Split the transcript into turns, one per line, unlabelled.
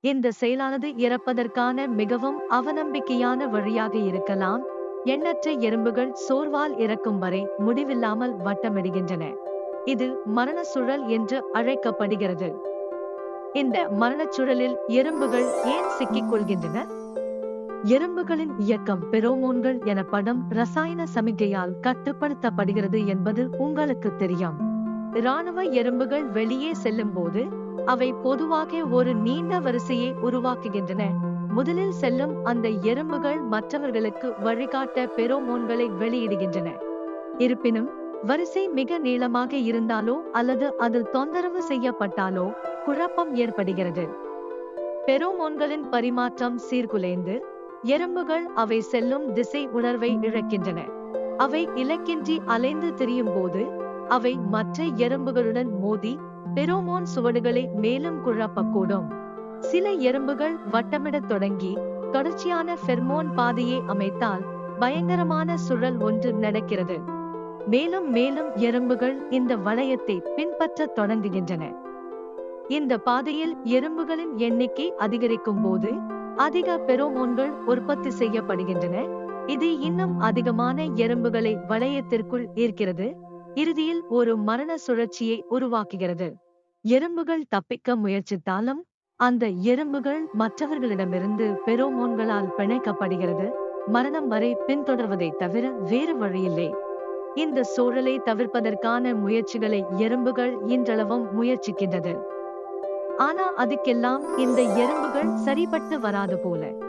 இந்த செயலானது இறப்பதற்கான மிகவும் அவநம்பிக்கையான வழியாக இருக்கலாம். எண்ணற்ற எறும்புகள் சோர்வால் இறக்கும் வரை முடிவில்லாமல் வட்டமிடுகின்றன. இது மரண சுழல் என்று அழைக்கப்படுகிறது. இந்த மரணச் சுழலில் எறும்புகள் ஏன் சிக்கிக் கொள்கின்றன எறும்புகளின் இயக்கம் பெரோமோன்கள் எனப்படும் ரசாயன சமிகையால் கட்டுப்படுத்தப்படுகிறது என்பது உங்களுக்கு தெரியும். இராணுவ எறும்புகள் வெளியே செல்லும் போது அவை பொதுவாக ஒரு நீண்ட வரிசையை உருவாக்குகின்றன. முதலில் செல்லும் அந்த எறும்புகள் மற்றவர்களுக்கு வழிகாட்ட பெரோமோன்களை வெளியிடுகின்றன. இருப்பினும் வரிசை மிக நீளமாக இருந்தாலோ அல்லது அது தொந்தரவு செய்யப்பட்டாலோ குழப்பம் ஏற்படுகிறது. பெரோமோன்களின் பரிமாற்றம் சீர்குலைந்து எறும்புகள் அவை செல்லும் திசை உணர்வை இழக்கின்றன. அவை இலக்கின்றி அலைந்து திரியும் போது அவை மற்ற எறும்புகளுடன் மோதி பெரோமோன் சுவடுகளை மேலும் குழப்பக்கூடும். சில எறும்புகள் வட்டமிடத் தொடங்கி தொடர்ச்சியான ஃபெர்மோன் பாதையை அமைத்தால் பயங்கரமான சுழல் ஒன்று நடக்கிறது. மேலும் மேலும் எறும்புகள் இந்த வளையத்தை பின்பற்றத் தொடங்குகின்றன. இந்த பாதையில் எறும்புகளின் எண்ணிக்கை அதிகரிக்கும் போது அதிக பெரோமோன்கள் உற்பத்தி செய்யப்படுகின்றன. இது இன்னும் அதிகமான எறும்புகளை வளையத்திற்குள் ஈர்க்கிறது. இறுதியில் ஒரு மரண சுழற்சியை உருவாக்குகிறது. எறும்புகள் தப்பிக்க முயற்சித்தாலும் அந்த எறும்புகள் மற்றவர்களிடமிருந்து பெரோமோன்களால் பிணைக்கப்படுகிறது. மரணம் வரை பின்தொடர்வதை தவிர வேறு வழியில்லை. இந்த சூழலை தவிர்ப்பதற்கான முயற்சிகளை எறும்புகள் இன்றளவும் முயற்சிக்கின்றது. ஆனா அதுக்கெல்லாம் இந்த எறும்புகள் சரிபட்டு வராது போல.